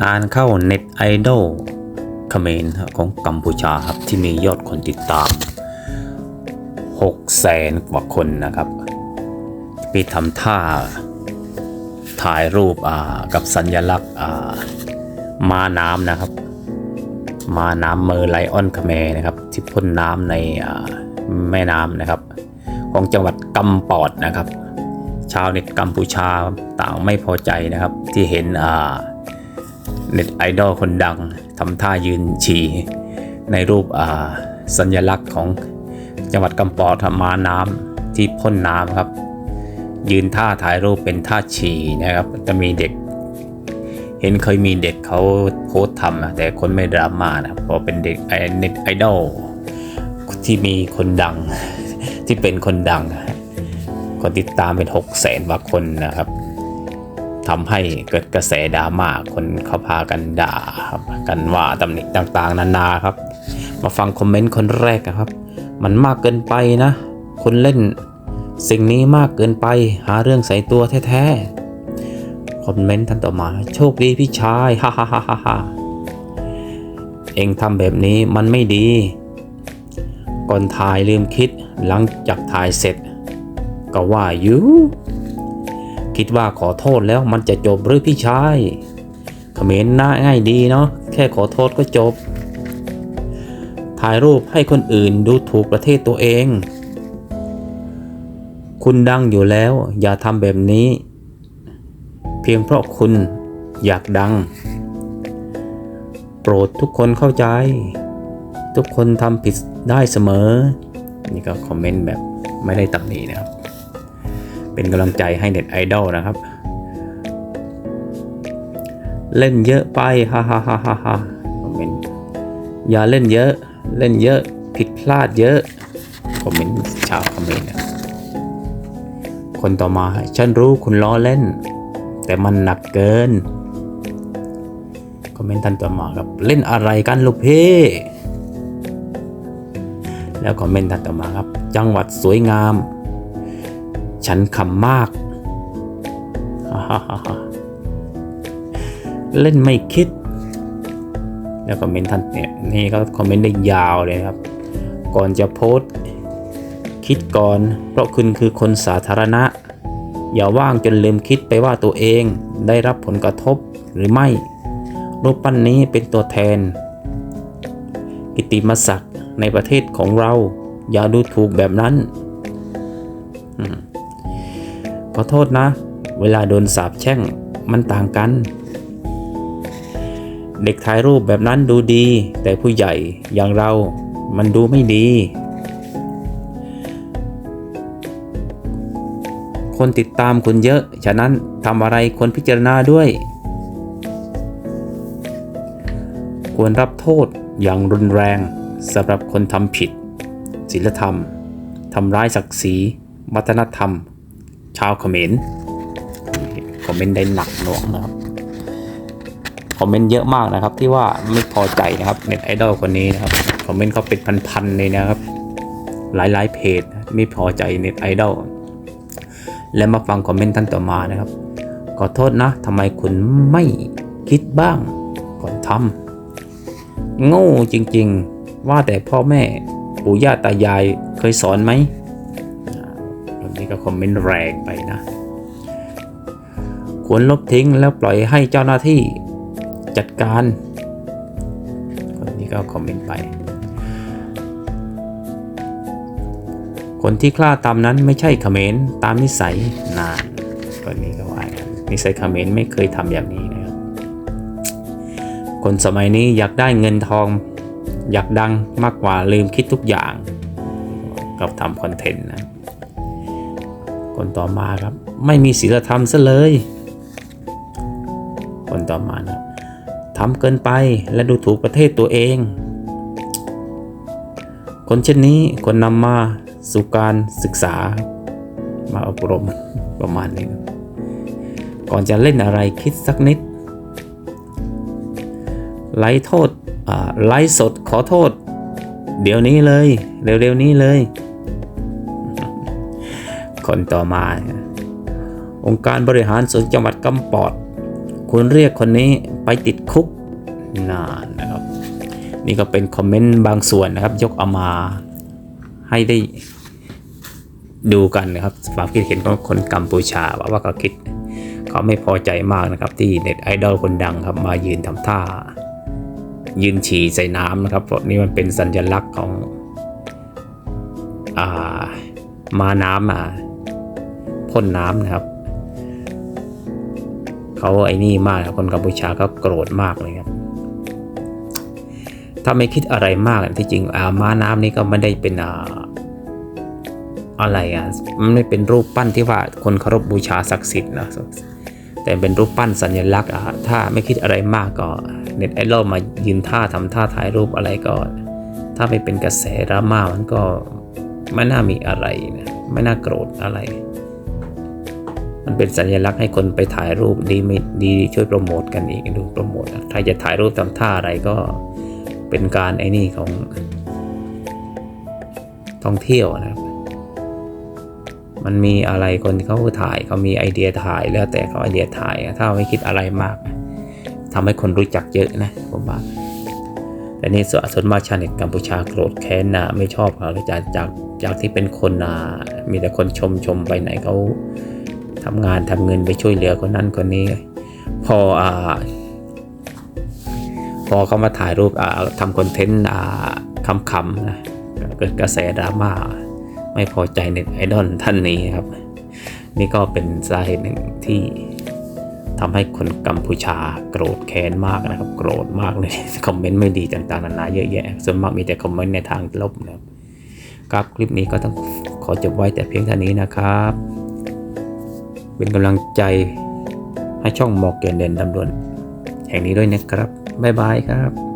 งานเข้าเน็ตไอดอลเขมรของกัมพูชาครับที่มียอดคนติดตาม 6 แสนกว่าคนนะครับไปทำท่าถ่ายรูปอ่ากับสัญลักษณ์อ่ามาน้ำนะครับ มาน้ำเมอร์ไลออนคาเมนะครับ ที่พ่นน้ำในแม่น้ำนะครับ ของจังหวัดกัมปอดนะครับ ชาวเน็ตกัมพูชาต่างไม่พอใจนะครับที่เห็นอ่า เน็ตไอดอลคนดังทำท่ายืนฉี่ในรูปอ่าสัญลักษณ์ของจังหวัดกัมปอดม้าน้ำที่พ่นน้ำครับ ยืนท่าถ่ายรูปเป็นท่าฉี่นะครับ จะมีเด็ก เห็นเคยมีเด็กเขาโพสทำนะแต่คนไม่ดราม่านะเพราะเป็นเด็กไอเน็ตไอดอลที่มีคนดังที่เป็นคนดังคนติดตามเป็น6 0แสนกว่าคนนะครับ ทำให้เกิดกระแสดราม่าคนเขาพากันด่าครับกันว่าตำหนิต่างๆ นานาครับ มาฟังคอมเมนต์คนแรกนะครับ มันมากเกินไปนะ คนเล่น สิ่งนี้มากเกินไปหาเรื่องใส่ตัวแท้ๆคอมเมนต์ท่านต่อมา โชคดีพี่ชายฮ่าฮ่าฮ่าฮ่าเองทำแบบนี้มันไม่ดี ก่อนถ่ายลืมคิดหลังจากถ่ายเสร็จ ก็ว่าอยู่ คิดว่าขอโทษแล้วมันจะจบหรือพี่ชายเขมรน่าง่ายดีเนาะแค่ขอโทษก็จบ ถ่ายรูปให้คนอื่นดูถูกประเทศตัวเอง คุณดังอยู่แล้ว อย่าทำแบบนี้ เพียงเพราะคุณอยากดัง โปรดทุกคนเข้าใจ ทุกคนทำผิดได้เสมอ นี่ก็คอมเมนต์แบบไม่ได้ตำหนินะครับ เป็นกำลังใจให้เน็ตไอดอลนะครับ เล่นเยอะไปฮ่าฮ่าฮ่าฮ่าฮ่าคอมเมนต์อย่าเล่นเยอะ เล่นเยอะผิดพลาดเยอะคอมเมนต์ชาวคอมเมนต์คนต่อมาฉันรู้คุณล้อเล่น แต่มันหนักเกินคอมเมนต์ท่านต่อมาครับเล่นอะไรกันลูกเพ่แล้วคอมเมนต์ท่านต่อมาครับ จังหวัดสวยงาม ฉันขำมาก เล่นไม่คิด แล้วคอมเมนต์ท่านเนี่ยนี่ก็คอมเมนต์ได้ยาวเลยครับ ก่อนจะโพสต์คิดก่อน เพราะคุณคือคนสาธารณะ อย่าว่างจนลืมคิดไปว่าตัวเองได้รับผลกระทบหรือไม่ รูปปั้นนี้เป็นตัวแทน กิตติมศักดิ์ในประเทศของเรา อย่าดูถูกแบบนั้น อืม ขอโทษนะ เวลาโดนสาบแช่งมันต่างกัน เด็กถ่ายรูปแบบนั้นดูดี แต่ผู้ใหญ่อย่างเรามันดูไม่ดี คนติดตามคุณเยอะ ฉะนั้นทำอะไรคนพิจารณาด้วย ควรรับโทษอย่างรุนแรงสำหรับคนทำผิดศีลธรรม ทำร้ายศักดิ์ศรีวัฒนธรรม ชาวเขมรคอมเมนต์ได้หนักหน่วงนะครับคอมเมนต์เยอะมากนะครับ ที่ว่าไม่พอใจนะครับเน็ตไอดอลคนนี้นะครับคอมเมนต์เขาเป็นพันๆเลยนะครับ หลายๆเพจไม่พอใจเน็ตไอดอลและมาฟังคอมเมนต์ท่านต่อมานะครับ ขอโทษนะทำไมคุณไม่คิดบ้างก่อนทำโง่จริงๆ ว่าแต่พ่อแม่ปู่ย่าตายายเคยสอนไหม ก็คอมเมนต์แรงไปนะ ควรลบทิ้งแล้วปล่อยให้เจ้าหน้าที่จัดการ คนนี้ก็คอมเมนต์ไป คนที่กล้าตามนั้นไม่ใช่เขมรตามนิสัยนานคนนี้ก็ว่าอย่างนิสัยเขมรไม่เคยทำแบบนี้นะครับ คนสมัยนี้อยากได้เงินทองอยากดังมากกว่าลืมคิดทุกอย่าง กับทำคอนเทนต์นะ คนต่อมาครับ ไม่มีศีลธรรมซะเลย คนต่อมานะทำเกินไปและดูถูกประเทศตัวเอง คนเช่นนี้คนนำมาสู่การศึกษา มาอบรมประมาณนี้ก่อนจะเล่นอะไรคิดสักนิด ไลฟ์โทษไลฟ์สดขอโทษ เดี๋ยวนี้เลย เร็วๆนี้เลย คนต่อมา องค์การบริหารส่วนจังหวัดกำปอด คุณเรียกคนนี้ไปติดคุกนานนะครับ นี่ก็เป็นคอมเมนต์บางส่วนนะครับ ยกเอามาให้ได้ดูกันนะครับความคิดเห็นของคนกัมพูชาว่าว่าเขาคิด เขาไม่พอใจมากนะครับ ที่เน็ตไอดอลคนดังครับมายืนทำท่า ยืนฉี่ใส่น้ำนะครับเพราะนี่มันเป็นสัญลักษณ์ของ อ่า มาน้ำอะ พ่นน้ำนะครับเขาไอ้นี่มากครับคนกัมพูชาก็โกรธมากเลยครับ ถ้าไม่คิดอะไรมากที่จริงอาม้าน้ำนี่ก็ไม่ได้เป็นอ่าอะไรอะมันไม่เป็นรูปปั้นที่ว่าคนเคารพบูชาศักดิ์สิทธิ์นะแต่เป็นรูปปั้นสัญลักษณ์อะถ้าไม่คิดอะไรมากก็เน็ตไอดอลมายืนท่าทำท่าถ่ายรูปอะไรก็ถ้าไม่เป็นกระแสดราม่ามันก็ไม่น่ามีอะไรนะไม่น่าโกรธอะไร มันเป็นสัญลักษณ์ให้คนไปถ่ายรูปดีไม่ดีช่วยโปรโมทกันอีกดูโปรโมทใครจะถ่ายรูปทำท่าอะไรก็เป็นการไอ้นี่ของท่องเที่ยวนะครับ มันมีอะไรคนเขาถ่ายเขามีไอเดียถ่ายแล้วแต่เขาไอเดียถ่าย ถ้าไม่คิดอะไรมากทำให้คนรู้จักเยอะนะผมว่าแต่นี่ส่วนส่วนมากชาวเน็ตกัมพูชาโกรธแค้นนะไม่ชอบเขาเลยจากจากจากที่เป็นคนนะมีแต่คนชมชมไปไหนเขา ทำงานทำเงินไปช่วยเหลือคนนั้นคนนี้ พออ่าพอเขามาถ่ายรูปอ่าทำคอนเทนต์อ่าคำๆนะเกิดกระแสดราม่าไม่พอใจเน็ตไอดอลท่านนี้ครับ นี่ก็เป็นสาเหตุหนึ่งที่ทำให้คนกัมพูชาโกรธแค้นมากนะครับ โกรธมากเลยคอมเมนต์ไม่ดีต่างๆนานาเยอะแยะส่วนมากมีแต่คอมเมนต์ในทางลบนะครับครับคลิปนี้ก็ต้องขอจบไว้แต่เพียงเท่านี้นะครับ เป็นกำลังใจให้ช่องมอร์แกนเดนดำดวนแห่งนี้ด้วยนะครับ บ๊ายบายครับ